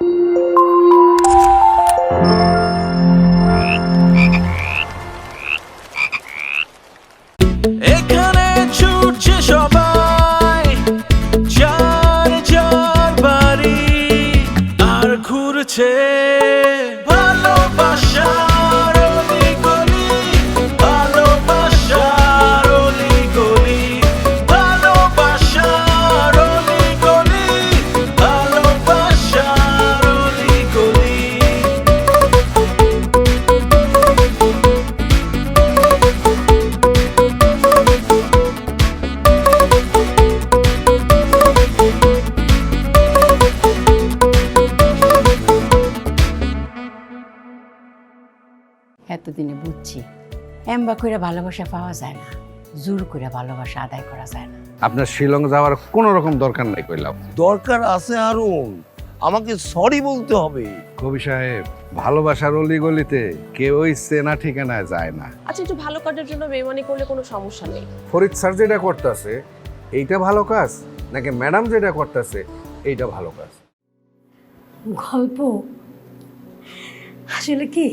এখানে এতদিনে বুঝছি এম্বা করে ভালোবাসা পাওয়া যায় না জোর করে ভালোবাসা আদায় করা যায় না। আপনার শিলং যাওয়ার কোনো রকম দরকার নাই কইলাম। দরকার আছে আরুন আমাকে সরি বলতে হবে। কবি সাহেব ভালোবাসার অলিগলিতে কেউই চেনা ঠিকানায় যায় না। আচ্ছা একটু ভালো কাজের জন্য বেমানি করলে কোনো সমস্যা নেই। ফরিদ স্যার যেটা করতেছে এইটা ভালো কাজ? নাকি ম্যাডাম যেটা করতেছে এইটা ভালো কাজ? গল্প? আসলে কি?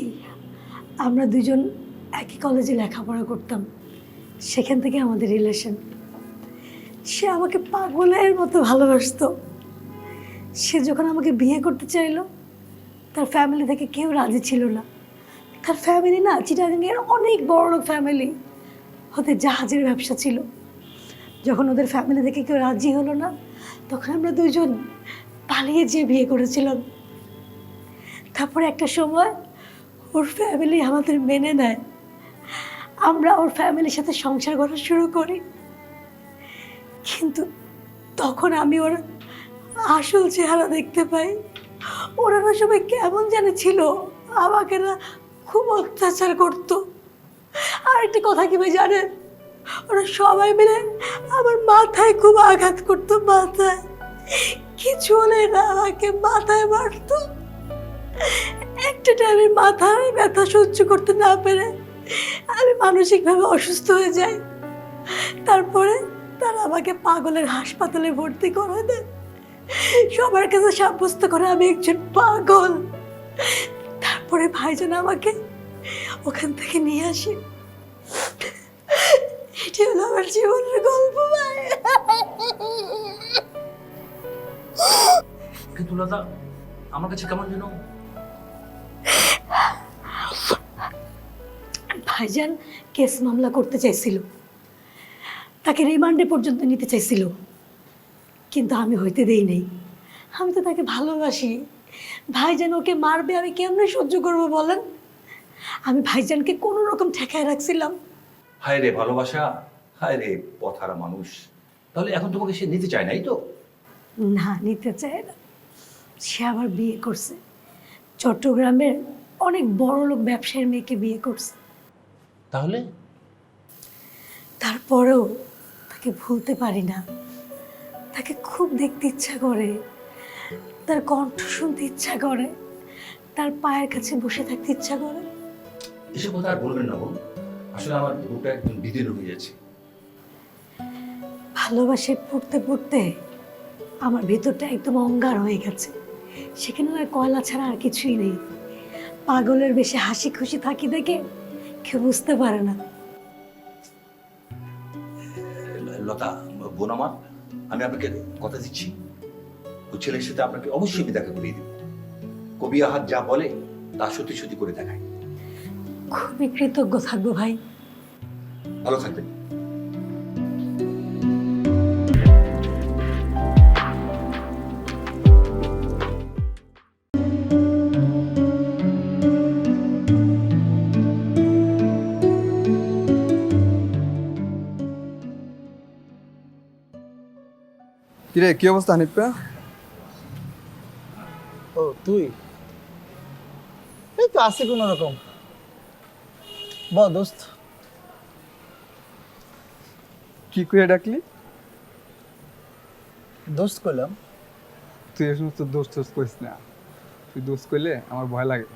আমরা দুজন একই কলেজে লেখাপড়া করতাম। সেখান থেকে আমাদের রিলেশন সে আমাকে পাগলের মতো ভালোবাসতো। সে যখন আমাকে বিয়ে করতে চাইলো, তার ফ্যামিলি থেকে কেউ রাজি ছিল না। তার ফ্যামিলি না চিটাগাংয়ের অনেক বড় লোক ফ্যামিলি ওদের জাহাজের ব্যবসা ছিল। যখন ওদের ফ্যামিলি থেকে কেউ রাজি হলো না, তখন আমরা দুজন পালিয়ে যেয়ে বিয়ে করেছিলাম। তারপরে একটা সময় ওর ফ্যামিলি আমাদের মেনে নেয়। আমরা ওর ফ্যামিলির সাথে সংসার করা শুরু করি। কিন্তু তখন আমি ওর আসল চেহারা দেখতে পাই। ওরা সবাই কেমন জানে ছিল, আমাকে না খুব অত্যাচার করতো। আর একটা কথা কি ভাই জানেন? ওরা সবাই মিলে আমার মাথায় খুব আঘাত করতো, মাথায়। কিছু হলে না আমাকে মাথায় মারতো। একটা টাইমে মাথায় ব্যথা সহ্য করতে না পেরে আমি মানসিকভাবে অসুস্থ হয়ে যাই। তারপরে তারা আমাকে পাগলের হাসপাতালে ভর্তি করে দেয়। সবার কাছে সাব্যস্ত করে আমি একজন পাগল। তারপরে ভাইজান আমাকে ওখান থেকে নিয়ে আসে। এটি হলো আমার জীবনের গল্প, ভাই। কিন্তু আমার কাছে কেমন যেন ভাইজান কেস মামলা করতে চাইছিল। তাকে রিমান্ডে পর্যন্ত নিতে চাইছিল। কিন্তু আমি হইতে দেই নাই। আমি তো তাকে ভালোবাসি। ভাইজান ওকে মারবে আমি কেমনে সহ্য করব বলেন? আমি ভাইজানকে কোনো রকম ঠেকায় রাখছিলাম। হায় রে ভালোবাসা হায় রে পথারা মানুষ। তাহলে এখন তোমাকে সে নিতে চায় নাই তো? না নিতে চায় না। সে আবার বিয়ে করছে। চট্টগ্রামের অনেক বড় লোক ব্যবসায়ীর মেয়েকে বিয়ে করছে। তাহলে? তারপরেও তাকে ভুলতে পারি না। তাকে খুব দেখতে ইচ্ছা করে। তার কণ্ঠ শুনতে ইচ্ছা করে। তার পায়ের কাছে বসে থাকতে ইচ্ছা করে। এসব কথা আর বলবেন না বোন। আসলে আমার বুকটা একদম বিদীর্ণ হয়ে যাচ্ছে। ভালোবাসে পড়তে পড়তে আমার ভিতরটা একদম অঙ্গার হয়ে গেছে। সেখানে আর কয়লা ছাড়া আর কিছুই নেই। পাগলের বেশি হাসি খুশি থাকি দেখে কেউ বুঝতে পারে না। লতা বোন আমার আমি আপনাকে কথা দিচ্ছি। ওই ছেলের সাথে আপনাকে অবশ্যই আমি দেখা করিয়ে দেব। কবি আহাত যা বলে তা সত্যি সত্যি করে দেখায়। খুবই কৃতজ্ঞ থাকব ভাই। ভালো থাকবেন। কিরে কি অবস্থা হানিফা ও তুই? এই তো আছে কোনো রকম। ব দোস্ত। কি করে ডাকলি? দোস্ত করলাম তুই এই সমস্ত দোস্ত টোষ করিস না। তুই দোস্ত করলে আমার ভয় লাগে।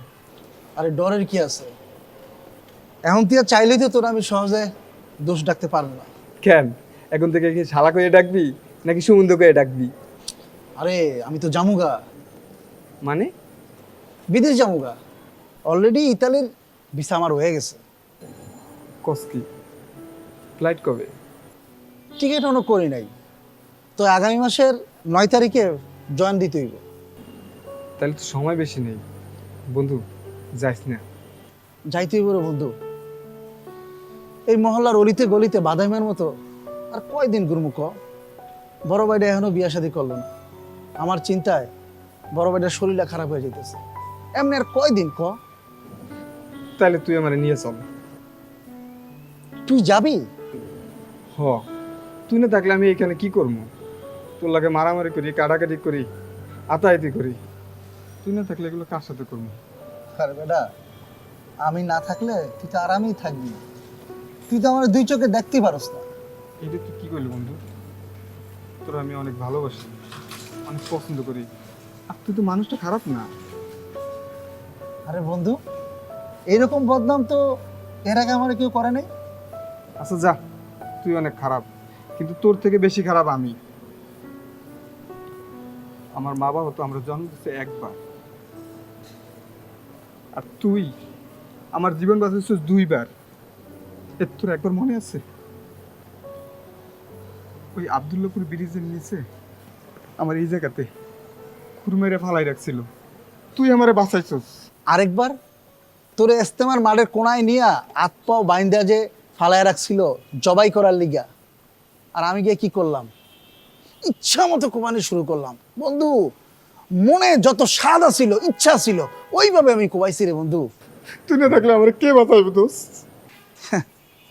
আরে ডরের কি আছে? এখন তুই আর চাইলেই তো তোর আমি সহজে দোষ ডাকতে পারব না। কেন? এখন থেকে কি শালা করে ডাকবি? নাকি সুমন্দ করে ডাকবি? আরে আমি তো জামুগা। মানে? বিদেশ যামুগা অলরেডি ইতালির ভিসা আমার হয়ে গেছে। কস্কি ফ্লাইট কবে? টিকিট অনেক করি নাই। তো আগামী মাসের নয় তারিখে জয়েন দিতে হইব। তাহলে তো সময় বেশি নেই। বন্ধু যাইস না। যাইতে হইব রে বন্ধু। এই মহল্লার অলিতে গলিতে বাদামের মতো। আর কয়দিন গুরমুখ বড় ভাইটা এখনও বিয়া শাদি করল না। আমার চিন্তায় বড় ভাইটার শরীরটা খারাপ হয়ে যেতেছে। এমনি আর কয়দিন ক? তাহলে তুই আমার নিয়ে চল। তুই যাবি? হ। তুই না থাকলে আমি এখানে কি করব? তোর লাগে মারামারি করি কাটাকাটি করি আতাইতি করি। তুই না থাকলে এগুলো কার সাথে করব? আরে বেটা আমি না থাকলে তুই তো আরামেই থাকবি। তুই তো আমার দুই চোখে দেখতেই পারস না। এটা তুই কি করলি বন্ধু? তোর আমি অনেক ভালোবাসি অনেক পছন্দ করি। আর তুই তো মানুষটা খারাপ না। আরে বন্ধু এরকম বদনাম তো এর আগে আমার কেউ করে নাই। আচ্ছা যা তুই অনেক খারাপ কিন্তু তোর থেকে বেশি খারাপ আমি। আমার মা বাবা তো আমরা জন্ম দিচ্ছে একবার। আর তুই আমার জীবন বাঁচাচ্ছিস দুইবার। এর তোর একবার মনে আছে? ওই আবদুল্লাপুর ব্রিজের নিচে আমার এই জায়গাতে খুরমেরে ফালাই রাখছিল। তুই আমারে বাঁচাইছস। আরেকবার তোরে এস্তেমার মাঠের কোনায় নিয়া হাত পাও বাইন্দা যে ফালায় রাখছিল জবাই করার লিগা। আর আমি গিয়ে কি করলাম? ইচ্ছা মতো কোমানি শুরু করলাম। বন্ধু মনে যত স্বাদ ছিল ইচ্ছা ছিল ওইভাবে আমি কোবাইছি রে বন্ধু। তুই না থাকলে আমার কে বাঁচাইবে দোষ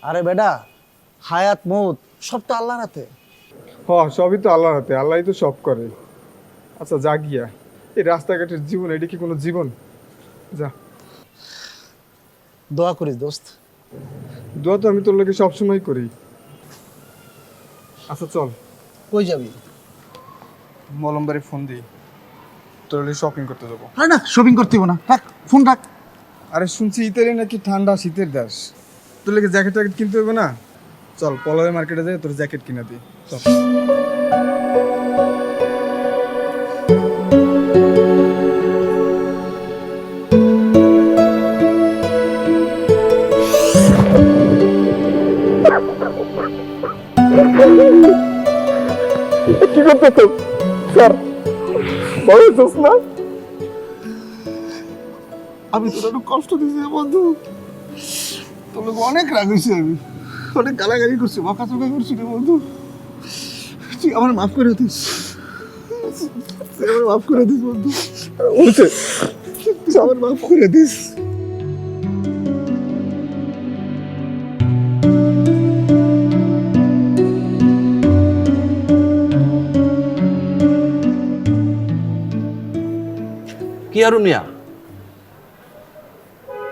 আরে বেটা হায়াত মৌত সব তো আল্লাহর হাতে। হ সবই তো আল্লাহর হাতে আল্লাহই তো সব করে। আচ্ছা যা গিয়া। এই রাস্তাঘাটের জীবন এটা কি কোনো জীবন? যা। দোয়া করিস দোস্ত। দোয়া তো আমি তোর লোকে সবসময় করি। আচ্ছা চল। কই যাবি? মলমবাড়ি ফোন দিই। তোর লোকে শপিং করতে যাব। আরে না শপিং করতে হইব না। রাখ ফোন রাখ। আরে শুনছি ইতালি নাকি ঠান্ডা শীতের দেশ। তোর লোকে জ্যাকেট ট্যাকেট কিনতে হবে না? চল পলয় মার্কেটে যাই তোর জ্যাকেট কিনা দিই। কি আমি তোর কষ্ট দিছি বন্ধু। তোর লোক অনেক রাগ হয়েছি আমি অনেক গালাগালি করছি বকা চকা করছি রে বন্ধু। তুই আমার মাফ করে দিস। তুই আমার মাফ করে দিস বন্ধু। উঠে তুই আমার মাফ করে দিস। কি আরুন মিয়া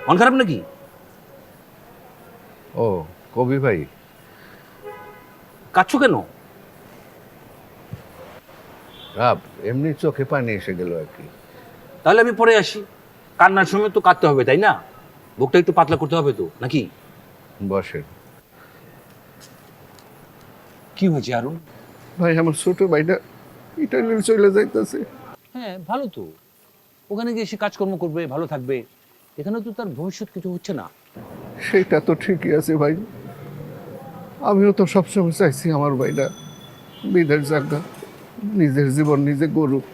মন খারাপ নাকি? ও কবি ভাই। কাচ্ছ কেন? রাব এমনি চোখে পানি এসে গেল আর কি। তাহলে আমি পরে আসি। কান্নার সময় তো কাঁদতে হবে তাই না? বুকটা একটু পাতলা করতে হবে তো নাকি? বসেন। কি হয়েছে আরুন? ভাই আমার ছোট ভাইটা ইটালি চলে যাইতেছে। হ্যাঁ ভালো তো। ওখানে গিয়ে সে কাজকর্ম করবে ভালো থাকবে। এখানে তো তার ভবিষ্যৎ কিছু হচ্ছে না। সেটা তো ঠিকই আছে ভাই। আমিও তো সবসময় চাইছি আমার ভাইটা বিদের জায়গা। নিজের জীবন নিজে গরুক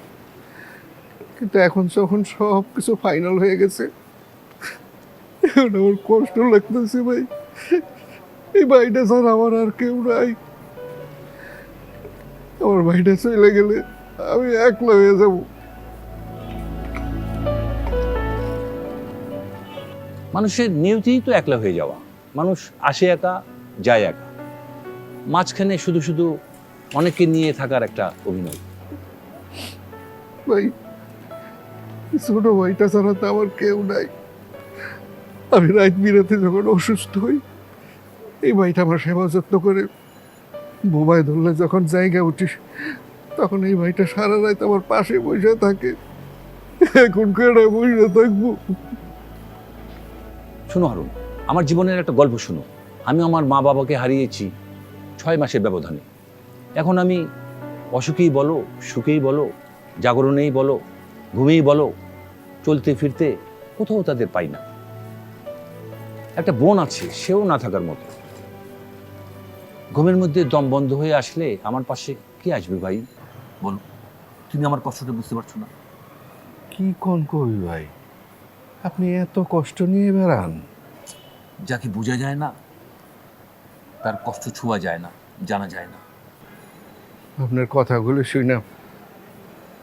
কিন্তু এখন যখন সব কিছু ফাইনাল হয়ে গেছে, এখন আমার কষ্ট লাগতেছে ভাই। এই ভাইটা ছাড়া আমার আর কেউ নাই। আমার ভাইটা চলে গেলে আমি একলা হয়ে যাব। মানুষের নিয়তিই তো একলা হয়ে যাওয়া। মানুষ আসে একা, যায় একা। মাঝখানে শুধু শুধু অনেককে নিয়ে থাকার একটা অভিনয়। ভাই ছোট ভাইটা ছাড়া তো আমার কেউ নাই। আমি রাত বিরাতে যখন অসুস্থ হই এই ভাইটা আমার সেবা যত্ন করে বোবায় ধরলে যখন জায়গা উঠিস তখন এই ভাইটা সারা রাত আমার পাশে বসে থাকে। এখন কেডা বসে থাকব? শোনো হারুন আমার জীবনের একটা গল্প শোনো। আমি আমার মা বাবাকে হারিয়েছি ছয় মাসের ব্যবধানে। এখন আমি অসুখেই বলো সুখেই বলো জাগরণেই বলো ঘুমিয়ে বলো চলতে ফিরতে কোথাও তাদের পাই না। একটা বোন আছে সেও না থাকার মতো। ঘুমের মধ্যে দম বন্ধ হয়ে আসলে আমার পাশে কে আসবে ভাই? বলো। তুমি আমার কষ্টটা বুঝতে পারছ না। কি কোন কবি ভাই? আপনি এত কষ্ট নিয়ে বেড়ান। যাকে বোঝা যায় না তার কষ্ট ছোঁয়া যায় না জানা যায় না। আপনার কথাগুলো শুনে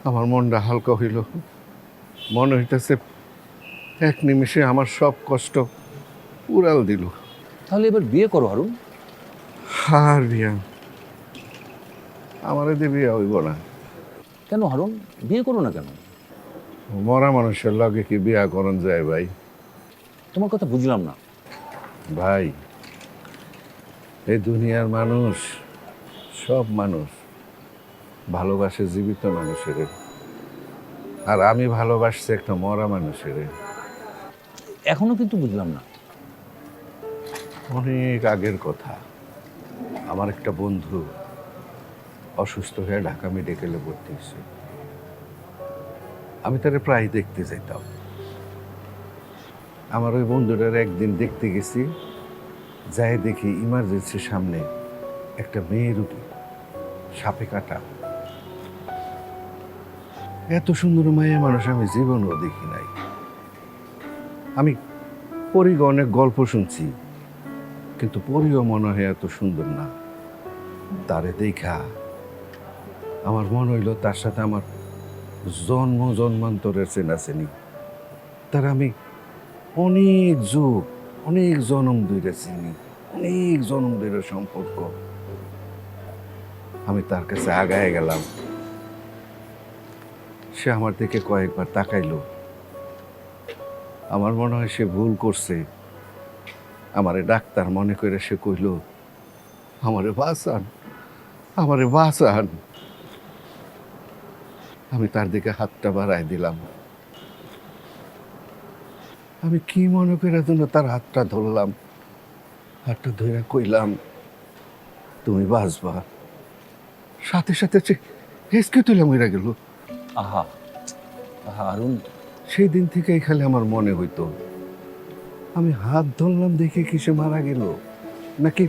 আমার মনটা হালকা হইল। মনে হইতেছে এক নিমিষে আমার সব কষ্ট উড়াল দিল। তাহলে এবার বিয়ে করো হারুন। আর বিয়া। আমার এতে বিয়া হইব না। কেন হারুন? বিয়ে করো না কেন? মরা মানুষের লগে কি বিয়া করন যায় ভাই? তোমার কথা বুঝলাম না। ভাই এই দুনিয়ার মানুষ সব মানুষ। ভালোবাসে জীবিত মানুষের। আর আমি ভালোবাসছি একটা মরা মানুষের। এখনও কিন্তু বুঝলাম না। অনেক আগের কথা। আমার একটা বন্ধু অসুস্থ হয়ে ঢাকা মেডিকেলে ভর্তি হয়েছে। আমি তারে প্রায় দেখতে যেতাম আমার ওই বন্ধুটার একদিন দেখতে গেছি যাই দেখি ইমার্জেন্সির সামনে একটা মেয়ে রুগী সাপে কাটা। এত সুন্দর মায়া মানুষ আমি জীবনেও দেখি নাই। আমি পরিগে অনেক গল্প শুনছি, কিন্তু পরিও মনে হয় এত সুন্দর না। তারে দেখা আমার মনে হইল তার সাথে আমার জন্ম জন্মান্তরের চেনাচেনি তার আমি অনেক যুগ, অনেক জনম ধরে চিনি, অনেক জনম ধরে সম্পর্ক। আমি তার কাছে আগায় গেলাম। সে আমার দিকে কয়েকবার তাকাইলো। আমার মনে হয় সে ভুল করছে। আমারে ডাক্তার মনে করে সে কইল, আমারে বাঁচান আমারে বাঁচান। আমি তার দিকে হাতটা বাড়াই দিলাম। আমি কি মনে করে জন্য তার হাতটা ধরলাম, হাতটা ধরে কইলাম, তুমি বাঁচবা। সাথে সাথে হেসকে তুলে মরে গেল। আহা আহা হারুন সেই দিন থেকেই খালি আমার মনে হইতো আমি হাত ধরলাম দেখে কিসে মারা গেল নাকি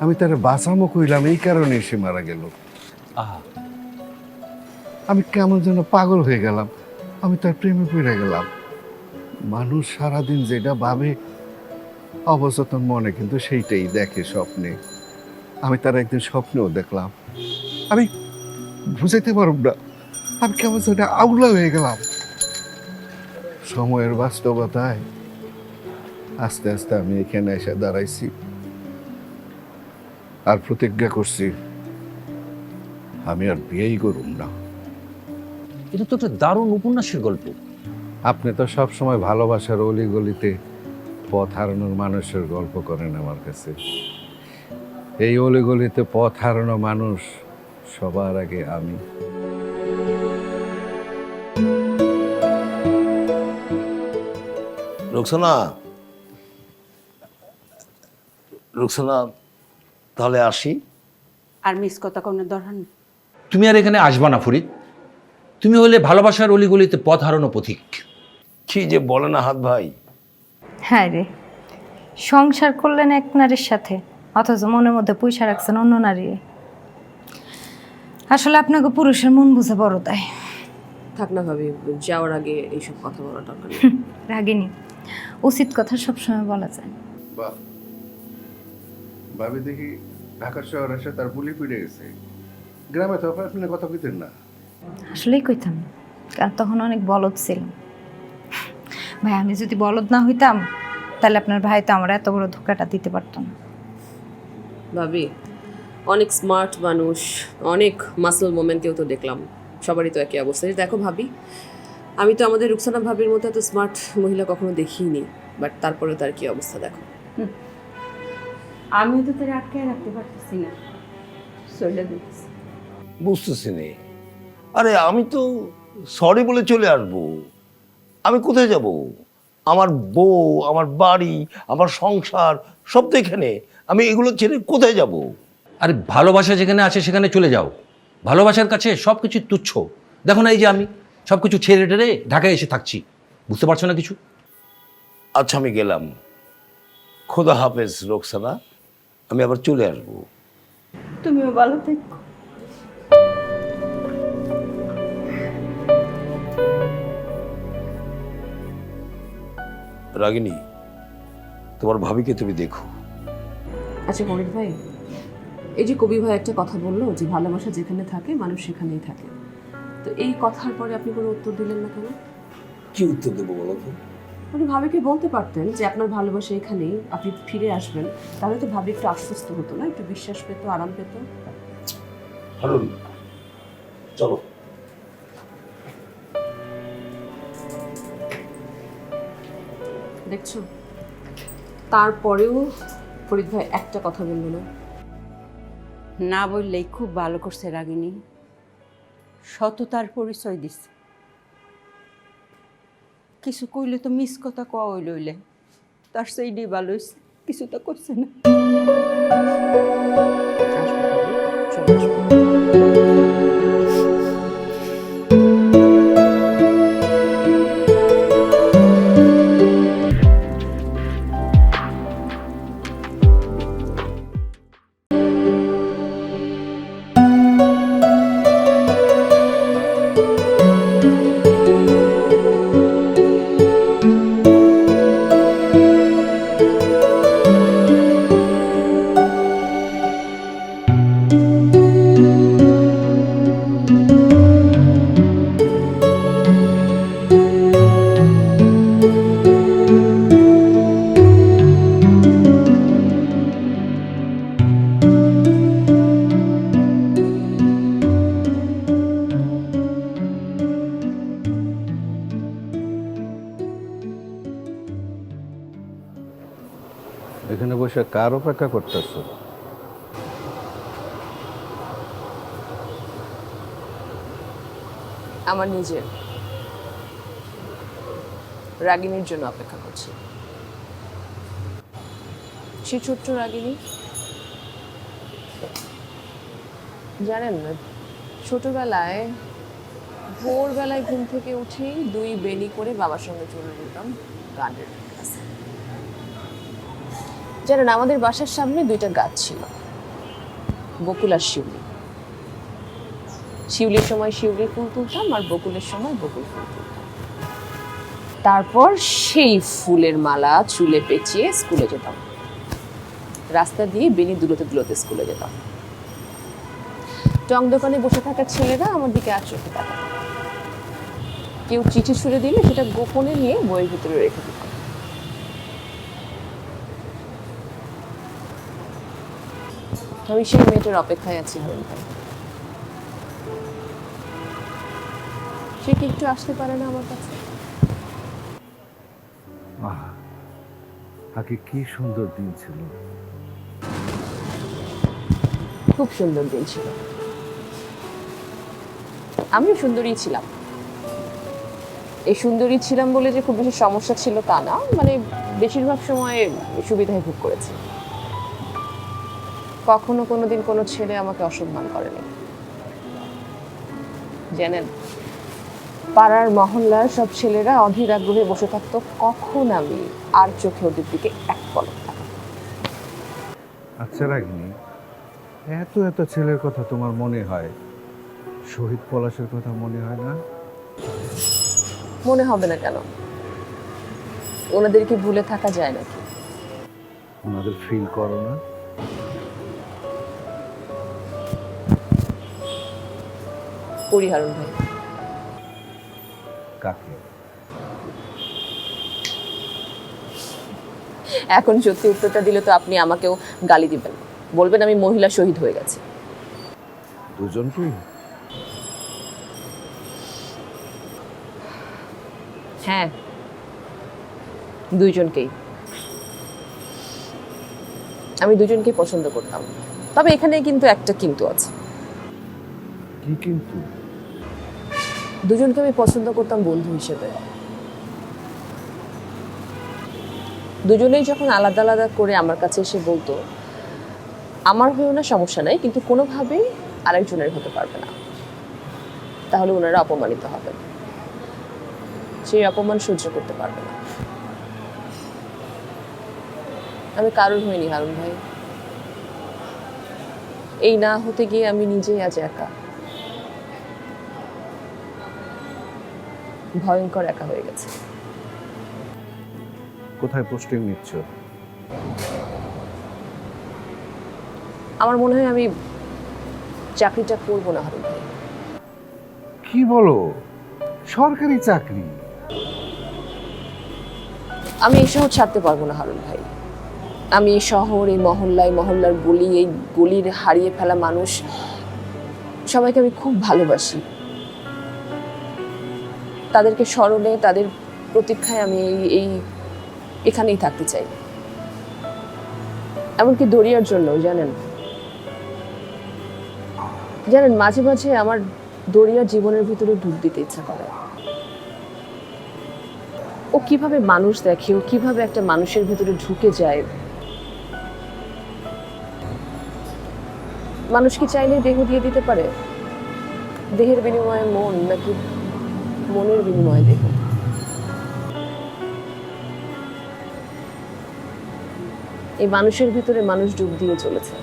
আমি তার বাঁচামো কইলাম এই কারণে সে মারা গেল। আহা। আমি কেমন যেন পাগল হয়ে গেলাম আমি তার প্রেমে পড়ে গেলাম। মানুষ সারাদিন যেটা ভাবে অবচেতন মনে কিন্তু সেইটাই দেখে স্বপ্নে। আমি তার একদিন স্বপ্নেও দেখলাম। আমি বুঝাইতে পারব না আমি কেমন যেন আউলা হয়ে গেলাম। সময়ের বাস্তবতায় আস্তে আস্তে আমি এখানে এসে দাঁড়াইছি আর প্রতিজ্ঞা করছি আমি আর বিয়েই করুম না। এটা তো একটা দারুণ উপন্যাসের গল্প। আপনি তো সব সময় ভালোবাসার অলিগলিতে পথ হারানোর মানুষের গল্প করেন আমার কাছে। এই অলিগলিতে পথ হারানো মানুষ সবার আগে আমি। রোকসানা? রোকসানা তাহলে আসি। আর মিস কথা কোনো দরকার নেই। তুমি আর এখানে আসবা না ফরিদ। তুমি হলে ভালোবাসার অলিগলিতে পথ হারানো পথিক। কি যে বলে না হাত ভাই। হ্যাঁ রে সংসার করলেন এক নারীর সাথে অথচ মনের মধ্যে পয়সা রাখছেন অন্য নারী। আসলে আপনাকে পুরুষের মন বুঝে বড় তাই। থাক না ভাবি যাওয়ার আগে এইসব কথা বলা দরকার রাগিনী। উচিত কথা সবসময় বলা যায়। বাহ। ভাবি দেখি ঢাকা শহর এসে তার বুলি পিড়ে গেছে। গ্রামে তো আপনি কথা কইতেন না। আসলেই কইতাম না কারণ তখন অনেক বলদ ছিল। ভাই আমি যদি বলদ না হইতাম তাহলে আপনার ভাই তো আমার এত বড় ধোকাটা দিতে পারতো না। ভাবি অনেক স্মার্ট মানুষ অনেক মাসল মোমেন্টেও তো দেখলাম। সবারই তো একই অবস্থা। এই দেখো ভাবি আমি তো আমাদের রুকসানা ভাবির মতো এত স্মার্ট মহিলা কখনো দেখিনি বাট তারপরে তার কি অবস্থা দেখো। আমিও তো তোর আটকায় রাখতে পারতেছি না। চলে দিচ্ছি বুঝতেছি নে। আরে আমি তো সরি বলে চলে আসব। আমি কোথায় যাব? আমার বউ আমার বাড়ি আমার সংসার সব তো এখানে। আমি এগুলো ছেড়ে কোথায় যাব? আরে ভালোবাসা যেখানে আছে সেখানে চলে যাও। ভালোবাসার কাছে সব কিছু তুচ্ছ। দেখো না এই যে আমি। সব কিছু ছেড়ে টেড়ে ঢাকায় এসে থাকছি। বুঝতে পারছ না কিছু? আচ্ছা আমি গেলাম। খোদা হাফেজ রোকসানা। আমি আবার চলে আসব। তুমিও ভালো থেকো। রাগিনী তোমার ভাবিকে তুমি দেখো। আচ্ছা ফরিদ ভাই এই যে কবি ভাই একটা কথা বলল যে ভালোবাসা যেখানে থাকে মানুষ সেখানেই থাকে। তো এই কথার পরে আপনি কোনো উত্তর দিলেন না কেন? কি উত্তর দেবো বলো তো? আপনি ভাবিকে বলতে পারতেন যে আপনার ভালোবাসা এখানেই আপনি ফিরে আসবেন। তাহলে তো ভাবি একটু আশ্বস্ত হতো না একটু বিশ্বাস পেতো আরাম পেতো? হারুন চলো। দেখছ? তারপরেও ফরিদ ভাই একটা কথা বলল না। না বললেই খুব ভালো করছে রাগিনী। সততার পরিচয় দিছে। কিছু কইলে তো মিস কথা কওয়া হইল হইলে। তার সেইটাই ভালো হইছে কিছু তো করছে না। কার অপেক্ষা করতেছো। আমার নিজের রাগিনীর জন্য অপেক্ষা করছি। সে ছোট্ট রাগিনী? জানেন না ছোটবেলায়, ভোরবেলায় ঘুম থেকে উঠেই দুই বেনি করে বাবার সঙ্গে চলে যেতাম ক্লাসে জানেন, আমাদের বাসার সামনে দুইটা গাছ ছিল। বকুল আর শিউলি। শিউলির সময় শিউলি ফুল তুলতাম আর বকুলের সময় বকুল ফুল তুলতাম। তারপর সেই ফুলের মালা চুলে পেঁচিয়ে স্কুলে যেতাম। রাস্তা দিয়ে বেনি দুলোতে দুলোতে স্কুলে যেতাম। টং দোকানে বসে থাকা ছেলেরা আমার দিকে আর চোখে কেউ চিঠি ছুড়ে দিলে সেটা গোপনে নিয়ে বইয়ের ভিতরে রেখে দিত। আমি সেই মেয়েটার অপেক্ষায় আছি হারুন ভাই সে কি একটু আসতে পারে না আমার কাছে? আগে কি সুন্দর দিন ছিল। খুব সুন্দর দিন ছিল। আমিও সুন্দরী ছিলাম। এই সুন্দরী ছিলাম বলে যে খুব বেশি সমস্যা ছিল তা না মানে বেশিরভাগ সময় সুবিধায় ভোগ করেছি। কখনো কোনোদিন কোনো ছেলে আমাকে অসম্মান করেনি। জানেন পাড়ার মহল্লার সব ছেলেরা অধীর আগ্রহে বসে থাকতো কখন আমি আর চোখে ওদের দিকে এক পলক আচ্ছা রাগিনী এত এত ছেলের কথা তোমার মনে হয়? শহীদ পলাশের কথা মনে হয় না? মনে হবে না কেন? ওনাদেরকে ভুলে থাকা যায় নাকি? ওনাদের ফিল করো না। পরিহারণ ভাই কাকে? এখন সত্যি উত্তরটা দিলে তো আপনি আমাকেও গালি দিবেন। বলবেন আমি মহিলা শহীদ হয়ে গেছি। দুজনকেই হ্যাঁ দুইজনকেই। আমি দুজনকেই পছন্দ করতাম। তবে এখানে কিন্তু একটা কিন্তু আছে। কি কিন্তু? দুজনকে আমি পছন্দ করতাম বন্ধু হিসেবে। দুজনেই যখন আলাদা আলাদা করে আমার কাছে এসে বলতো, আমার হয়েও না সমস্যা নাই, কিন্তু কোনোভাবেই আরেকজনের হতে পারবে না। তাহলে ওনারা অপমানিত হবেন সেই অপমান সহ্য করতে পারবে না। আমি কারোর হইনি, হারুন ভাই। এই না হতে গিয়ে আমি নিজেই আজ একা। ভয়ঙ্কর একা হয়ে গেছে। কোথায় পোস্টিং নিচ্ছ? আমার মনে হয় আমি চাকরিটা করব না ভাই কি বলো? সরকারি চাকরি। আমি এই শহর ছাড়তে পারব না হারুন ভাই। আমি এই শহর এই মহল্লায় মহল্লার গলি এই গলির হারিয়ে ফেলা মানুষ সবাইকে আমি খুব ভালোবাসি। তাদেরকে স্মরণে, তাদের প্রতীক্ষায় আমি এই এই, এখানেই থাকতে চাই। এমনকি দরিয়ার জন্য জানেন? জানেন, মাঝে মাঝে আমার দরিয়ার জীবনের ভিতরে ডুব দিতে ইচ্ছা করে। ও কীভাবে মানুষ দেখে, ও কীভাবে একটা মানুষের ভিতরে ঢুকে যায়? মানুষ কি চাইলে দেহ দিয়ে দিতে পারে? দেহের বিনিময়ে মন নাকি মনের বিনিময়ে দেহ এই মানুষের ভিতরে মানুষ ডুব দিয়ে চলেছে।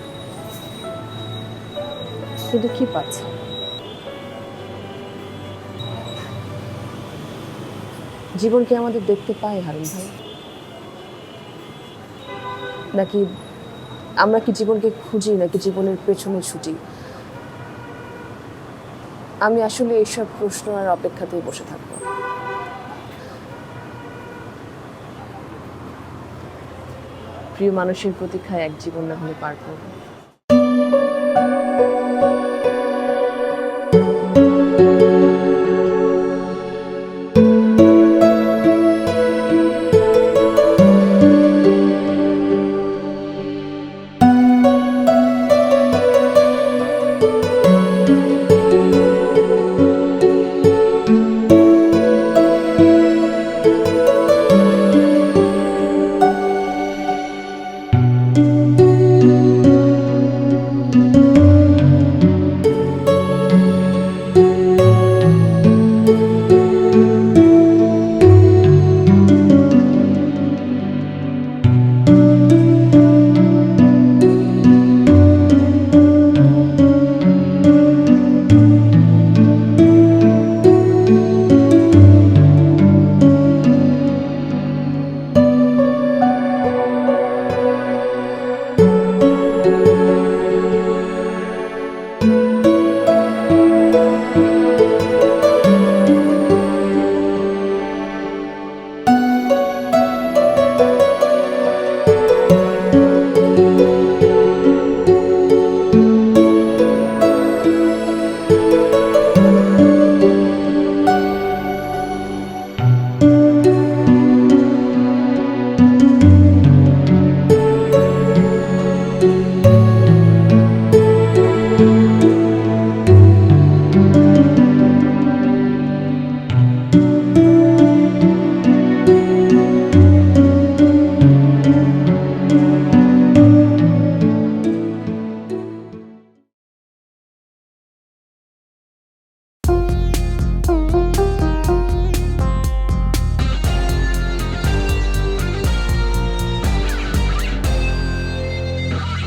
কিন্তু কি পাচ্ছে? জীবন কি আমাদের দেখতে পায়, হারুন ভাই? নাকি আমরা কি জীবনকে খুঁজি, নাকি জীবনের পেছনে ছুটি? আমি আসলে এইসব প্রশ্ন আর অপেক্ষাতেই বসে থাকব। প্রিয় মানুষের প্রতীক্ষায় এক জীবন না হলে পার করব।